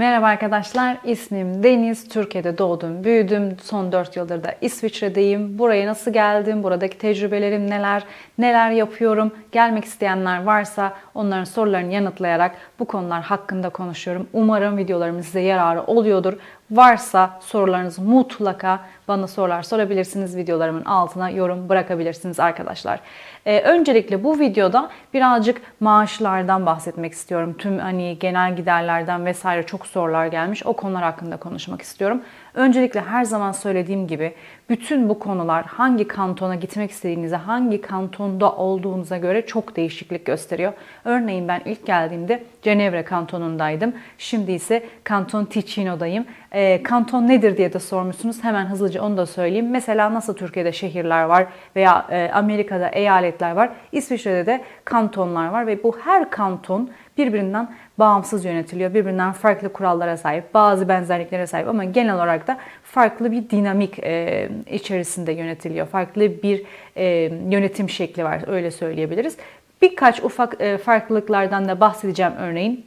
Merhaba arkadaşlar, ismim Deniz. Türkiye'de doğdum, büyüdüm. Son 4 yıldır da İsviçre'deyim. Buraya nasıl geldim, buradaki tecrübelerim neler, neler yapıyorum, gelmek isteyenler varsa onların sorularını yanıtlayarak bu konular hakkında konuşuyorum. Umarım videolarımız size yararı oluyordur. Varsa sorularınız mutlaka bana sorular sorabilirsiniz. Videolarımın altına yorum bırakabilirsiniz arkadaşlar. Ee, öncelikle bu videoda birazcık maaşlardan bahsetmek istiyorum. Tüm hani genel giderlerden vesaire çok sorular gelmiş. O konular hakkında konuşmak istiyorum. Öncelikle her zaman söylediğim gibi bütün bu konular hangi kantona gitmek istediğinize, hangi kantonda olduğunuza göre çok değişiklik gösteriyor. Örneğin ben ilk geldiğimde Cenevre kantonundaydım. Şimdi ise Kanton Ticino'dayım. E, kanton nedir diye de sormuşsunuz. Hemen hızlıca onu da söyleyeyim. Mesela nasıl Türkiye'de şehirler var veya e, Amerika'da eyaletler var. İsviçre'de de kantonlar var ve bu her kanton birbirinden bağımsız yönetiliyor. Birbirinden farklı kurallara sahip, bazı benzerliklere sahip ama genel olarak da farklı bir dinamik e, içerisinde yönetiliyor. Farklı bir e, yönetim şekli var öyle söyleyebiliriz. Birkaç ufak e, farklılıklardan da bahsedeceğim örneğin.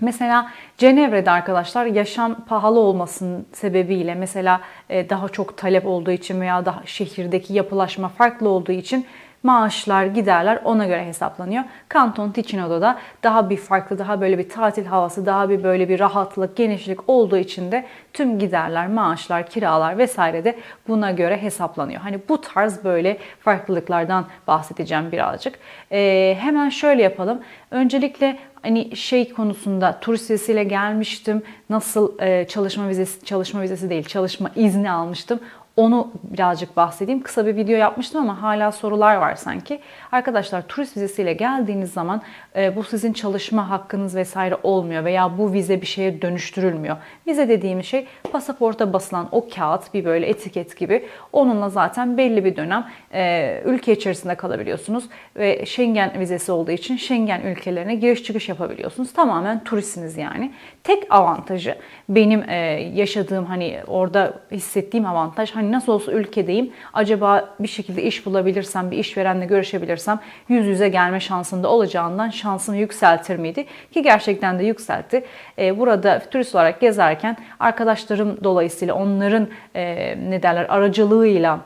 Mesela Cenevre'de arkadaşlar yaşam pahalı olmasının sebebiyle mesela daha çok talep olduğu için veya daha şehirdeki yapılaşma farklı olduğu için maaşlar, giderler ona göre hesaplanıyor. Kanton Ticino'da da daha bir farklı, daha böyle bir tatil havası, daha bir böyle bir rahatlık, genişlik olduğu için de tüm giderler, maaşlar, kiralar vesaire de buna göre hesaplanıyor. Hani bu tarz böyle farklılıklardan bahsedeceğim birazcık. Ee, hemen şöyle yapalım. Öncelikle hani şey konusunda turist vizesiyle gelmiştim. Nasıl e, çalışma vizesi, çalışma vizesi değil, çalışma izni almıştım. Onu birazcık bahsedeyim. Kısa bir video yapmıştım ama hala sorular var sanki. Arkadaşlar turist vizesiyle geldiğiniz zaman e, bu sizin çalışma hakkınız vesaire olmuyor veya bu vize bir şeye dönüştürülmüyor. Vize dediğimiz şey pasaporta basılan o kağıt bir böyle etiket gibi. Onunla zaten belli bir dönem e, ülke içerisinde kalabiliyorsunuz ve Schengen vizesi olduğu için Schengen ülkelerine giriş çıkış yapabiliyorsunuz. Tamamen turistsiniz yani. Tek avantajı benim e, yaşadığım hani orada hissettiğim avantaj hani nasıl olsa ülkedeyim acaba bir şekilde iş bulabilirsem bir işverenle görüşebilirsem yüz yüze gelme şansında olacağından şansımı yükseltir miydi? Ki gerçekten de yükseltti. E, burada turist olarak gezerken arkadaşlarım dolayısıyla onların e, ne derler aracılığıyla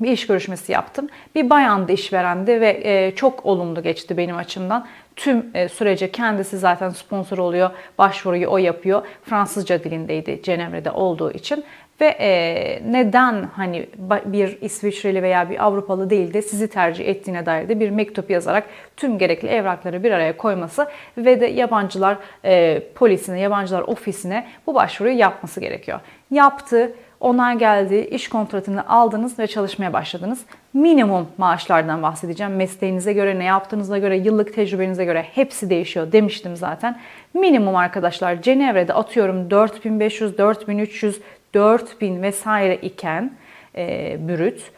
bir iş görüşmesi yaptım. Bir bayandı işverendi ve e, çok olumlu geçti benim açımdan. Tüm e, sürece kendisi zaten sponsor oluyor, başvuruyu o yapıyor. Fransızca dilindeydi Cenevre'de olduğu için ve e, neden hani bir İsviçreli veya bir Avrupalı değil de sizi tercih ettiğine dair de bir mektup yazarak tüm gerekli evrakları bir araya koyması ve de yabancılar e, polisine, yabancılar ofisine bu başvuruyu yapması gerekiyor. Yaptı, onay geldi, iş kontratını aldınız ve çalışmaya başladınız. Minimum maaşlardan bahsedeceğim. Mesleğinize göre, ne yaptığınıza göre, yıllık tecrübenize göre hepsi değişiyor demiştim zaten. Minimum arkadaşlar Cenevre'de atıyorum 4500, 4300, 4000 vesaire iken e, brüt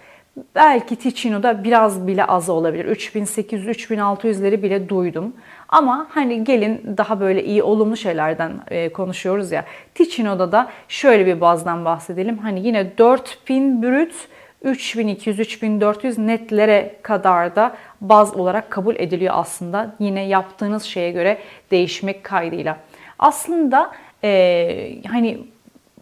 belki Ticino'da biraz bile az olabilir. 3800-3600'leri bile duydum. Ama hani gelin daha böyle iyi olumlu şeylerden e, konuşuyoruz ya. Ticino'da da şöyle bir bazdan bahsedelim. Hani yine 4000 brüt 3200-3400 netlere kadar da baz olarak kabul ediliyor aslında. Yine yaptığınız şeye göre değişmek kaydıyla. Aslında e, hani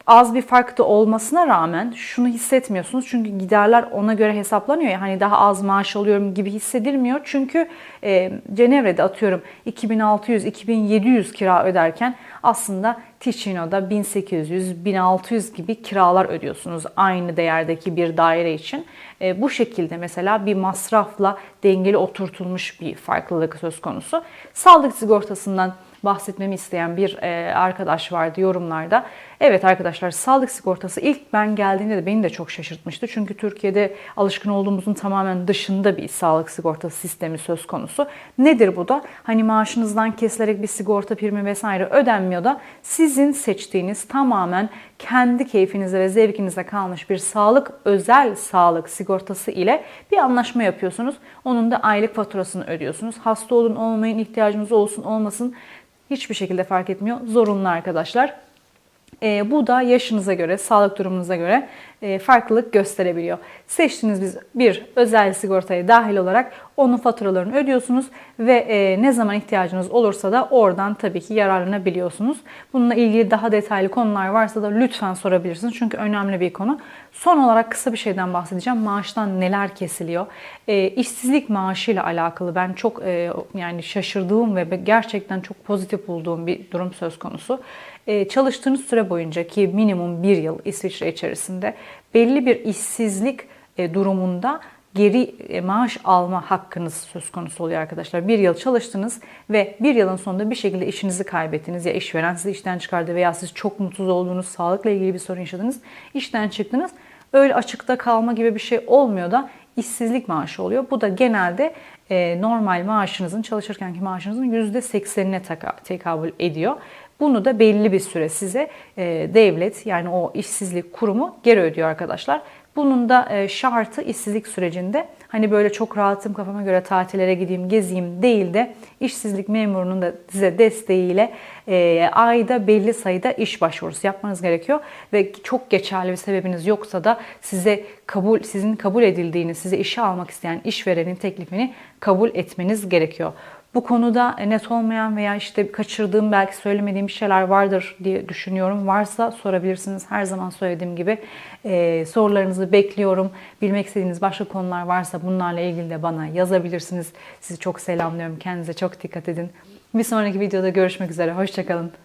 az bir fark da olmasına rağmen şunu hissetmiyorsunuz. Çünkü giderler ona göre hesaplanıyor ya hani daha az maaş alıyorum gibi hissedilmiyor. Çünkü e, Cenevre'de atıyorum 2600-2700 kira öderken aslında Ticino'da 1800-1600 gibi kiralar ödüyorsunuz aynı değerdeki bir daire için. E, bu şekilde mesela bir masrafla dengeli oturtulmuş bir farklılık söz konusu. Sağlık sigortasından bahsetmemi isteyen bir e, arkadaş vardı yorumlarda. Evet arkadaşlar sağlık sigortası ilk ben geldiğimde de beni de çok şaşırtmıştı. Çünkü Türkiye'de alışkın olduğumuzun tamamen dışında bir sağlık sigortası sistemi söz konusu. Nedir bu da? Hani maaşınızdan kesilerek bir sigorta primi vesaire ödenmiyor da sizin seçtiğiniz tamamen kendi keyfinize ve zevkinize kalmış bir sağlık, özel sağlık sigortası ile bir anlaşma yapıyorsunuz. Onun da aylık faturasını ödüyorsunuz. Hasta olun olmayın, ihtiyacınız olsun olmasın hiçbir şekilde fark etmiyor. Zorunlu arkadaşlar. E, bu da yaşınıza göre, sağlık durumunuza göre e, farklılık gösterebiliyor. Seçtiğiniz bir özel sigortaya dahil olarak onun faturalarını ödüyorsunuz ve e, ne zaman ihtiyacınız olursa da oradan tabii ki yararlanabiliyorsunuz. Bununla ilgili daha detaylı konular varsa da lütfen sorabilirsiniz çünkü önemli bir konu. Son olarak kısa bir şeyden bahsedeceğim. Maaştan neler kesiliyor? E, işsizlik maaşıyla alakalı ben çok e, yani şaşırdığım ve gerçekten çok pozitif bulduğum bir durum söz konusu. E, çalıştığınız süre boyunca ki minimum bir yıl İsviçre içerisinde belli bir işsizlik e, durumunda geri e, maaş alma hakkınız söz konusu oluyor arkadaşlar. Bir yıl çalıştınız ve bir yılın sonunda bir şekilde işinizi kaybettiniz ya işveren sizi işten çıkardı veya siz çok mutsuz olduğunuz, sağlıkla ilgili bir sorun yaşadınız, işten çıktınız. Öyle açıkta kalma gibi bir şey olmuyor da işsizlik maaşı oluyor. Bu da genelde normal maaşınızın, çalışırkenki maaşınızın %80'ine tekabül ediyor. Bunu da belli bir süre size e, devlet yani o işsizlik kurumu geri ödüyor arkadaşlar. Bunun da e, şartı işsizlik sürecinde hani böyle çok rahatım kafama göre tatillere gideyim gezeyim değil de işsizlik memurunun da size desteğiyle e, ayda belli sayıda iş başvurusu yapmanız gerekiyor ve çok geçerli bir sebebiniz yoksa da size kabul sizin kabul edildiğini size işe almak isteyen işverenin teklifini kabul etmeniz gerekiyor. Bu konuda net olmayan veya işte kaçırdığım belki söylemediğim şeyler vardır diye düşünüyorum. Varsa sorabilirsiniz. Her zaman söylediğim gibi e, sorularınızı bekliyorum. Bilmek istediğiniz başka konular varsa bunlarla ilgili de bana yazabilirsiniz. Sizi çok selamlıyorum. Kendinize çok dikkat edin. Bir sonraki videoda görüşmek üzere. Hoşçakalın.